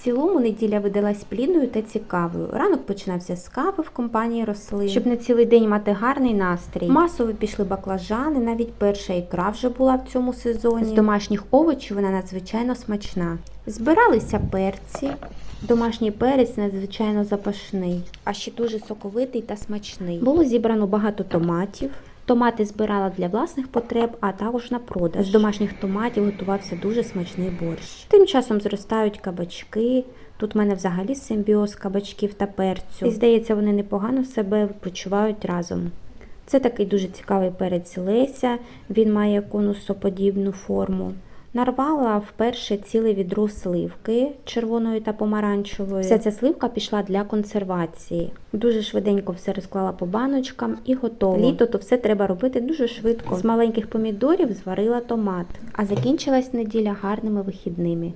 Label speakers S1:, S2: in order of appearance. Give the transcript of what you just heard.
S1: В цілому неділя видалась плідною та цікавою. Ранок починався з кави в компанії рослин, щоб на цілий день мати гарний настрій. Масово пішли баклажани, навіть перша ікра вже була в цьому сезоні. З домашніх овочів вона надзвичайно смачна. Збиралися перці. Домашній перець надзвичайно запашний, а ще дуже соковитий та смачний. Було зібрано багато томатів. Томати збирала для власних потреб, а також на продаж. З домашніх томатів готувався дуже смачний борщ. Тим часом зростають кабачки. Тут в мене взагалі симбіоз кабачків та перцю. І здається, вони непогано себе почувають разом. Це такий дуже цікавий перець Леся. Він має конусоподібну форму. Нарвала вперше ціле відро сливки червоної та помаранчевої. Вся ця сливка пішла для консервації. Дуже швиденько все розклала по баночкам і готово. Літо то все треба робити дуже швидко. З маленьких помідорів зварила томат, а закінчилась неділя гарними вихідними.